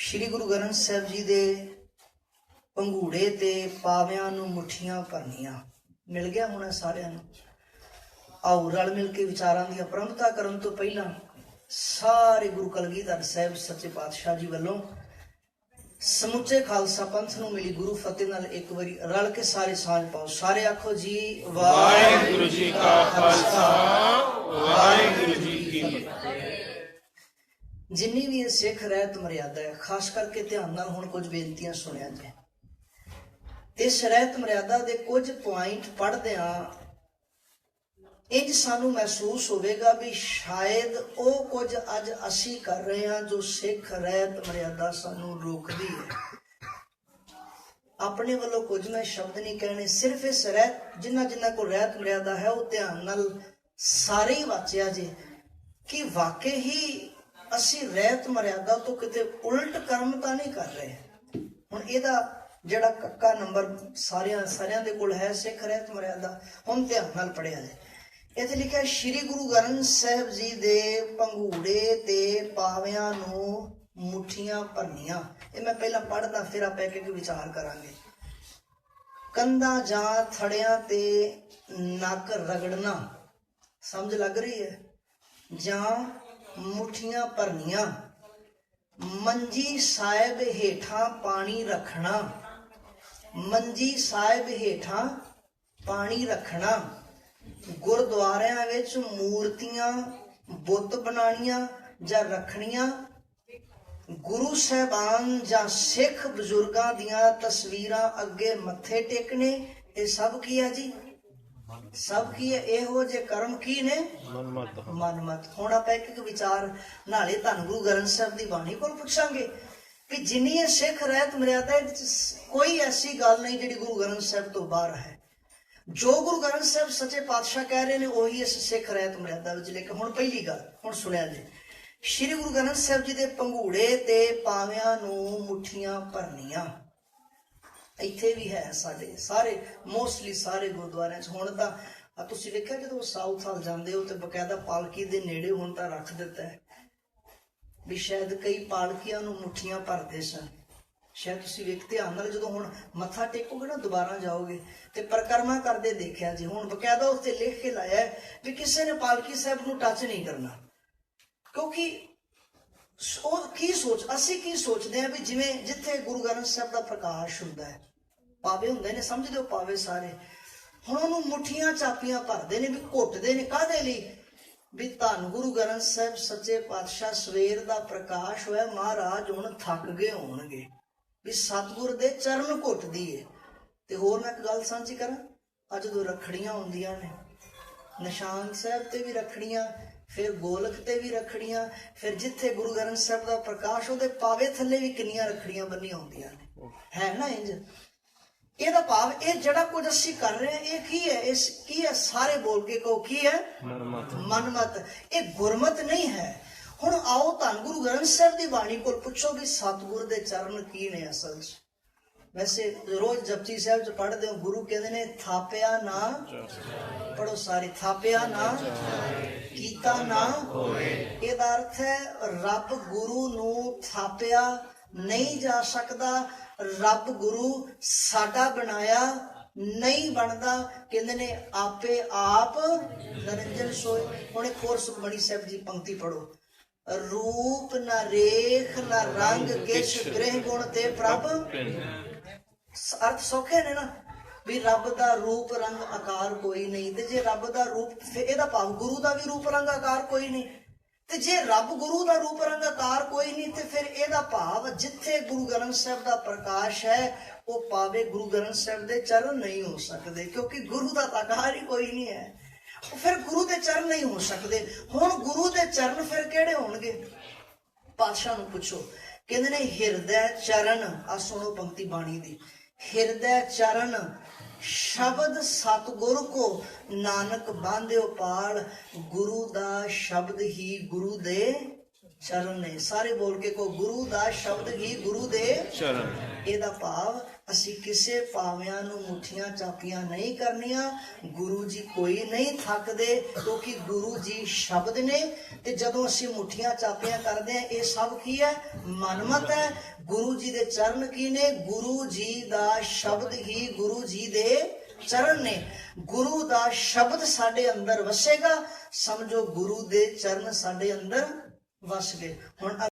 ਸ੍ਰੀ ਗੁਰੂ ਗ੍ਰੰਥ ਸਾਹਿਬ ਜੀ ਦੇ ਪੰਘੂੜੇ ਤੇ ਪਾਵਿਆਂ ਨੂੰ ਮੁਠੀਆਂ ਭਰਨੀਆਂ। ਮਿਲ ਗਿਆ ਹੁਣ ਸਾਰਿਆਂ ਨੂੰ। ਆਓ ਰਲ ਮਿਲ ਕੇ ਵਿਚਾਰਾਂ ਦੀ ਅਪਰੰਭਤਾ ਕਰਨ ਤੋਂ ਪਹਿਲਾਂ ਸਾਰੇ ਗੁਰੂ ਕਲਗੀਧਰ ਸਾਹਿਬ ਸੱਚੇ ਪਾਤਸ਼ਾਹ ਜੀ ਵੱਲੋਂ ਸਮੁੱਚੇ ਖਾਲਸਾ ਪੰਥ ਨੂੰ ਮਿਲੀ ਗੁਰੂ ਫਤਿਹ ਨਾਲ ਇੱਕ ਵਾਰੀ ਰਲ ਕੇ ਸਾਰੇ ਸਾਂਝ ਪਾਓ। ਸਾਰੇ ਆਖੋ ਜੀ, ਵਾਹਿਗੁਰੂ ਜੀ ਕਾ ਖਾਲਸਾ। ਵਾਹਿਗੁਰੂ ਜੀ ਕੀ ਫਤਿਹ। ਜਿੰਨੀ ਵੀ ਇਹ ਸਿੱਖ ਰਹਿਤ ਮਰਿਆਦਾ ਹੈ, ਖਾਸ ਕਰਕੇ ਧਿਆਨ ਨਾਲ ਹੁਣ ਕੁਝ ਬੇਨਤੀਆਂ ਸੁਣਿਆ ਜੇ ਇਸ ਰਹਿਤ ਮਰਿਆਦਾ ਦੇ ਕੁਝ ਪੁਆਇੰਟ ਪੜ੍ਹਦੇ ਆ ਇੰਜ ਸਾਨੂੰ ਮਹਿਸੂਸ ਹੋਵੇਗਾ ਵੀ ਸ਼ਾਇਦ ਉਹ ਕੁਝ ਅੱਜ ਅਸੀਂ ਕਰ ਰਹੇ ਹਾਂ ਜੋ ਸਿੱਖ ਰਹਿਤ ਮਰਿਆਦਾ ਸਾਨੂੰ ਰੋਕਦੀ ਹੈ। ਆਪਣੇ ਵੱਲੋਂ ਕੁਝ ਮੈਂ ਸ਼ਬਦ ਨਹੀਂ ਕਹਿਣੇ, ਸਿਰਫ ਇਸ ਰਹਿਤ, ਜਿੰਨਾ ਜਿੰਨਾ ਕੋਲ ਰਹਿਤ ਮਰਿਆਦਾ ਹੈ, ਉਹ ਧਿਆਨ ਨਾਲ ਸਾਰੇ ਹੀ ਵਾਚਿਆ ਜੇ ਕਿ ਵਾਕਈ ਹੀ ਅਸੀਂ ਰਹਿਤ ਮਰਿਆਦਾ ਤੋਂ ਕਿਤੇ ਉਲਟ ਕਰਮ ਤਾਂ ਨਹੀਂ ਕਰ ਰਹੇ। ਹੁਣ ਇਹਦਾ ਜਿਹੜਾ ਕੱਕਾ ਨੰਬਰ ਸਾਰਿਆਂ ਸਾਰਿਆਂ ਦੇ ਕੋਲ ਹੈ, ਸਿੱਖ ਰਹਿਤ ਮਰਿਆਦਾ, ਹੁਣ ਧਿਆਨ ਨਾਲ ਪੜਿਆ ਜੇ ਇੱਥੇ ਲਿਖਿਆ, ਸ੍ਰੀ ਗੁਰੂ ਗ੍ਰੰਥ ਸਾਹਿਬ ਜੀ ਦੇ ਪੰਘੂੜੇ ਤੇ ਪਾਵਿਆਂ ਨੂੰ ਮੁਠੀਆਂ ਭਰਨੀਆਂ। ਇਹ ਮੈਂ ਪਹਿਲਾਂ ਪੜ੍ਹਦਾ, ਫਿਰ ਆਪਾਂ ਇੱਕ ਇੱਕ ਵਿਚਾਰ ਕਰਾਂਗੇ। ਕੰਧਾਂ ਜਾਂ ਥੜਿਆਂ ਤੇ ਨੱਕ ਰਗੜਨਾ। ਸਮਝ ਲੱਗ ਰਹੀ ਹੈ? ਜਾਂ ਮੁਠੀਆਂ ਭਰਨੀਆਂ। ਮੰਜੀ ਸਾਹਿਬ ਹੇਠਾਂ ਪਾਣੀ ਰੱਖਣਾ। ਮੰਜੀ ਸਾਹਿਬ ਹੇਠਾਂ ਪਾਣੀ ਰੱਖਣਾ। ਗੁਰਦੁਆਰਿਆਂ ਵਿੱਚ ਮੂਰਤੀਆਂ, ਬੁੱਤ ਬਣਾਉਣੀਆਂ ਜਾਂ ਰੱਖਣੀਆਂ। ਗੁਰੂ ਸਾਹਿਬਾਨ ਜਾਂ ਸਿੱਖ ਬਜ਼ੁਰਗਾਂ ਦੀਆਂ ਤਸਵੀਰਾਂ ਅੱਗੇ ਮੱਥੇ ਟੇਕਣੇ, ਇਹ ਸਭ ਕੀ ਹੈ ਜੀ? ਸਭ ਕੀ ਹੈ? ਇਹੋ ਜੇ ਕਰਮ ਕੀ ਨੇ? ਮਨਮਤ ਮਨਮਤ। ਹੁਣ ਆਪਾਂ ਇੱਕ ਇੱਕ ਵਿਚਾਰ ਨਾਲੇ ਧੰਨ ਗੁਰੂ ਗ੍ਰੰਥ ਸਾਹਿਬ ਦੀ ਬਾਣੀ ਕੋਲ ਪੁੱਛਾਂਗੇ ਕਿ ਜਿੰਨੀ ਇਹ ਸਿੱਖ ਰਹਿਤ ਮਰਿਆਦਾ ਕੋਈ ਐਸੀ ਗੱਲ ਨਹੀਂ ਜਿਹੜੀ ਗੁਰੂ ਗ੍ਰੰਥ ਸਾਹਿਬ ਤੋਂ ਬਾਹਰ ਹੈ। ਜੋ ਗੁਰੂ ਗ੍ਰੰਥ ਸਾਹਿਬ ਸੱਚੇ ਪਾਤਸ਼ਾਹ ਕਹਿ ਰਹੇ ਨੇ ਉਹੀ ਇਸ ਸਿੱਖ ਰਹਿਤ ਮਰਿਆਦਾ ਵਿੱਚ ਲਿਖ ਹੁਣ ਪਹਿਲੀ ਗੱਲ ਹੁਣ ਸੁਣਿਆ ਜੀ। ਸ੍ਰੀ ਗੁਰੂ ਗ੍ਰੰਥ ਸਾਹਿਬ ਜੀ ਦੇ ਪੰਘੂੜੇ ਤੇ ਪਾਵਿਆਂ ਨੂੰ ਮੁਠੀਆਂ ਭਰਨੀਆਂ। ਇੱਥੇ ਵੀ ਹੈ ਸਾਡੇ, ਸਾਰੇ ਮੋਸਟਲੀ ਸਾਰੇ ਗੁਰਦੁਆਰਿਆਂ 'ਚ। ਹੁਣ ਤਾਂ ਆ ਤੁਸੀਂ ਵੇਖਿਆ ਜਦੋਂ ਸਾਊਥ ਹਾਲ ਜਾਂਦੇ ਹੋ ਤੇ ਬਕਾਇਦਾ ਪਾਲਕੀ ਦੇ ਨੇੜੇ ਹੁਣ ਤਾਂ ਰੱਖ ਦਿੱਤਾ ਹੈ। ਵੀ ਸ਼ਾਇਦ ਕਈ ਪਾਲਕੀਆਂ ਨੂੰ ਮੁਠੀਆਂ ਭਰਦੇ ਸਨ। ਸ਼ਾਇਦ ਤੁਸੀਂ ਵੇਖ, ਧਿਆਨ ਨਾਲ ਜਦੋਂ ਹੁਣ ਮੱਥਾ ਟੇਕੋਗੇ ਨਾ, ਦੁਬਾਰਾ ਜਾਓਗੇ ਤੇ ਪਰਕਰਮਾ ਕਰਦੇ ਦੇਖਿਆ ਜੀ, ਹੁਣ ਬਕਾਇਦਾ ਉੱਤੇ ਲਿਖ ਕੇ ਲਾਇਆ ਵੀ ਕਿਸੇ ਨੇ ਪਾਲਕੀ ਸਾਹਿਬ ਨੂੰ ਟੱਚ ਨਹੀਂ ਕਰਨਾ। ਕਿਉਂਕਿ ਉਹ ਕੀ ਸੋਚ, ਅਸੀਂ ਕੀ ਸੋਚਦੇ ਆ ਵੀ ਜਿਵੇਂ ਜਿੱਥੇ ਗੁਰੂ ਗ੍ਰੰਥ ਸਾਹਿਬ ਦਾ ਪ੍ਰਕਾਸ਼ ਹੁੰਦਾ ਹੈ, ਪਾਵੇ ਹੁੰਦੇ ਨੇ ਸਮਝਦੇ ਹੋ ਪਾਵੇ ਸਾਰੇ। ਹੁਣ ਉਹਨੂੰ ਮੁਠੀਆਂ ਚਾਪੀਆਂ ਭਰਦੇ ਨੇ, ਵੀ ਘੁੱਟਦੇ ਨੇ ਕਾਹਦੇ ਲਈ? ਵੀ ਧੰਨ ਗੁਰੂ ਗ੍ਰੰਥ ਸਾਹਿਬ, ਸੱਚੇ ਪਾਤਸ਼ਾਹ ਸਵੇਰ ਦਾ ਪ੍ਰਕਾਸ਼ ਹੋਇਆ, ਮਹਾਰਾਜ ਹੁਣ ਥੱਕ ਗਏ ਹੋਣਗੇ। ਵੀ ਸਤਿਗੁਰ ਦੇ ਚਰਨ ਘੁੱਟਦੀ ਏ। ਤੇ ਹੋਰ ਮੈਂ ਇੱਕ ਗੱਲ ਸਾਂਝੀ ਕਰਾਂ, ਅੱਜ ਜਦੋਂ ਰੱਖੜੀਆਂ ਹੁੰਦੀਆਂ ਨੇ। ਨਿਸ਼ਾਨ ਸਾਹਿਬ ਤੇ ਵੀ ਰੱਖੜੀਆਂ ਫਿਰ ਗੋਲਕ ਤੇ ਵੀ ਰੱਖੜੀਆਂ ਫਿਰ ਜਿੱਥੇ ਗੁਰੂ ਗ੍ਰੰਥ ਸਾਹਿਬ ਦਾ ਪ੍ਰਕਾਸ਼ ਉਹਦੇ ਪਾਵੇ ਥੱਲੇ ਵੀ ਕਿੰਨੀਆਂ ਰੱਖੜੀਆਂ ਬੰਨੀਆਂ ਹੁੰਦੀਆਂ ਨੇ। ਹੈ ਨਾ ਇੰਜ? ਇਹਦਾ ਭਾਵ ਇਹ ਜਿਹੜਾ ਕੁਝ ਅਸੀਂ ਕਰ ਰਹੇ ਹਾਂ ਇਹ ਕੀ ਹੈ? ਇਸ ਕੀ ਹੈ? ਸਾਰੇ ਬੋਲ ਕੇ ਕਹੋ ਕੀ ਹੈ? ਮਨਮਤ। ਮਨਮਤ। ਇਹ ਗੁਰਮਤ ਨਹੀਂ ਹੈ। ਹੁਣ ਆਓ ਧੰਨ ਗੁਰੂ ਗ੍ਰੰਥ ਸਾਹਿਬ ਦੀ ਬਾਣੀ ਕੋਲ ਪੁੱਛੋ ਵੀ ਸਤਿਗੁਰ ਦੇ ਚਰਨ ਕੀ ਨੇ ਅਸਲ 'ਚ? ਵੈਸੇ ਰੋਜ਼ ਜਪਜੀ ਸਾਹਿਬ 'ਚ ਪੜ੍ਹਦੇ ਹੋ, ਗੁਰੂ ਕਹਿੰਦੇ ਨੇ, ਥਾਪਿਆ ਨਾ ਪੜੋ ਸਾਰੇ, ਥਾਪਿਆ ਨਾ ਕੀਤਾ ਨਾ ਹੋਵੇ ਇਹਦਾ ਅਰਥ ਹੈ, ਰੱਬ ਗੁਰੂ ਨੂੰ ਥਾਪਿਆ ਨਹੀਂ ਜਾ ਸਕਦਾ, ਰੱਬ ਗੁਰੂ ਸਾਡਾ ਬਣਾਇਆ ਨਹੀਂ ਬਣਦਾ। ਕਹਿੰਦੇ ਨੇ, ਆਪੇ ਆਪ ਨਰਿੰਜਨ ਸੋਏ। ਹੁਣ ਇੱਕ ਹੋਰ ਸੁਖਮਣੀ ਸਾਹਿਬ ਜੀ ਪੰਕਤੀ ਪੜੋ ਰੂਪ ਨਾ ਰੇਖ ਨਾ ਰੰਗ, ਕਿਛ ਗ੍ਰਹਿ ਗੁਣ ਤੇ ਪ੍ਰਭ ਅਰਥ ਸੌਖੇ ਨੇ ਨਾ। ਵੀ ਰੱਬ ਦਾ ਰੂਪ, ਰੰਗ, ਆਕਾਰ ਕੋਈ ਨਹੀਂ। ਤੇ ਜੇ ਰੱਬ ਦਾ ਰੂਪ ਫਿਰ ਇਹਦਾ ਭਾਵ ਗੁਰੂ ਦਾ ਵੀ ਰੂਪ, ਰੰਗ, ਆਕਾਰ ਕੋਈ ਨਹੀਂ। ਤੇ ਜੇ ਰੱਬ ਗੁਰੂ ਦਾ ਰੂਪ, ਰੰਗ, ਆਕਾਰ ਕੋਈ ਨਹੀਂ, ਤੇ ਫਿਰ ਇਹਦਾ ਭਾਵ ਜਿੱਥੇ ਗੁਰੂ ਗ੍ਰੰਥ ਸਾਹਿਬ ਦਾ ਪ੍ਰਕਾਸ਼ ਹੈ, ਉਹ ਪਾਵੇ ਗੁਰੂ ਗ੍ਰੰਥ ਸਾਹਿਬ ਦੇ ਚਰਨ ਨਹੀਂ ਹੋ ਸਕਦੇ, ਕਿਉਂਕਿ ਗੁਰੂ ਦਾ ਤਾਂ ਆਕਾਰ ਹੀ ਕੋਈ ਨਹੀਂ ਹੈ। ਉਹ ਫਿਰ ਗੁਰੂ ਦੇ ਚਰਨ ਨਹੀਂ ਹੋ ਸਕਦੇ। ਹੁਣ ਗੁਰੂ ਦੇ ਚਰਨ ਫਿਰ ਕਿਹੜੇ ਹੋਣਗੇ? ਪਾਤਸ਼ਾਹ ਨੂੰ ਪੁੱਛੋ। ਕਹਿੰਦੇ ਨੇ, ਹਿਰਦੈ ਚਰਨ। ਆ ਸੁਣੋ ਪੰਕਤੀ ਬਾਣੀ ਦੀ। ਹਿਰਦੈ ਚਰਨ ਸ਼ਬਦ ਸਤਗੁਰ ਕੋ ਨਾਨਕ ਬਾਂਧਿਓ ਪਾਲ ਗੁਰੂ ਦਾ ਸ਼ਬਦ ਹੀ ਗੁਰੂ ਦੇ ਚਰਨ ਨੇ। ਸਾਰੇ ਬੋਲ ਕੇ ਕੋ ਗੁਰੂ ਦਾ ਸ਼ਬਦ ਹੀ ਗੁਰੂ ਦੇ ਚਰਨ ਇਹਦਾ ਭਾਵ ਅਸੀਂ ਕਿਸੇ ਪਾਵਿਆਂ ਨੂੰ ਮੁੱਠੀਆਂ ਚਾਪੀਆਂ ਨਹੀਂ ਕਰਨੀਆਂ। ਗੁਰੂ ਜੀ ਕੋਈ ਨਹੀਂ ਥੱਕਦੇ ਕਿਉਂਕਿ ਗੁਰੂ ਜੀ ਸ਼ਬਦ ਨੇ। ਤੇ ਜਦੋਂ ਅਸੀਂ ਮੁੱਠੀਆਂ ਚਾਪੀਆਂ ਕਰਦੇ ਆ ਇਹ ਸਭ ਕੀ ਹੈ? ਮਨਮਤ ਹੈ। ਗੁਰੂ ਜੀ ਦੇ ਚਰਨ ਕੀ ਨੇ? ਗੁਰੂ ਜੀ ਦਾ ਸ਼ਬਦ ਹੀ ਗੁਰੂ ਜੀ ਦੇ ਚਰਨ ਨੇ। ਗੁਰੂ ਦਾ ਸ਼ਬਦ ਸਾਡੇ ਅੰਦਰ ਵਸੇਗਾ। ਸਮਝੋ ਗੁਰੂ ਦੇ ਚਰਨ ਸਾਡੇ ਅੰਦਰ ਵਸ ਗਏ ਹੁਣ